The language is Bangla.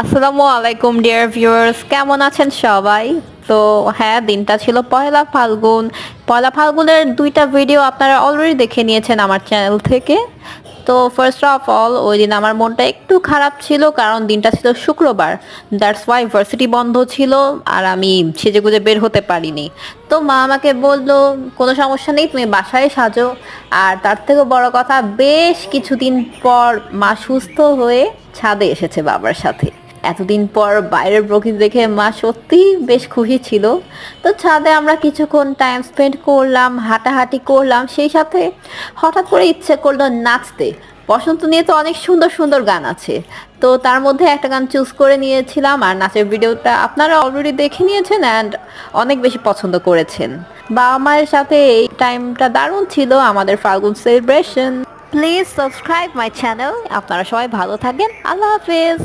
আসসালামু আলাইকুম ডিয়ার ভিউয়ার্স কেমন আছেন সবাই? তো হ্যাঁ দিনটা ছিল পয়লা ফাল্গুন। পয়লা ফাল্গুনের দুইটা ভিডিও আপনারা অলরেডি দেখে নিয়েছেন আমার চ্যানেল থেকে। তো ফার্স্ট অফ অল ওই দিন আমার মনটা একটু খারাপ ছিল, কারণ দিনটা ছিল শুক্রবার। দ্যাটস ওয়াই ভার্সিটি বন্ধ ছিল, আর আমি সেজেগুজে বের হতে পারিনি। তো মা আমাকে বলল, কোনো সমস্যা নেই, তুমি বাসায় সাজো। আর তার থেকে বড় কথা, বেশ কিছুদিন পর মা সুস্থ হয়ে ছাদে এসেছে বাবার সাথে। এতদিন পর বাইরের প্রকৃতি দেখে মা সত্যি বেশ খুশি ছিল। তো ছাদে আমরা কিছুক্ষণ টাইম স্পেন্ড করলাম, হাঁটাহাঁটি করলাম, সেই সাথে হঠাৎ করে ইচ্ছে করল নাচতে। বসন্ত নিয়ে তো অনেক সুন্দর সুন্দর গান আছে। তো তার মধ্যে একটা গান চুজ করে নিয়েছিলাম আর নাচের ভিডিওটা আপনারা অলরেডি দেখে নিয়েছেন অ্যান্ড অনেক বেশি পছন্দ করেছেন। বাবা মায়ের সাথে এই টাইমটা দারুণ ছিল, আমাদের Falgun celebration please subscribe my channel আপনারা সবাই ভালো থাকেন। আল্লাহ হাফেজ।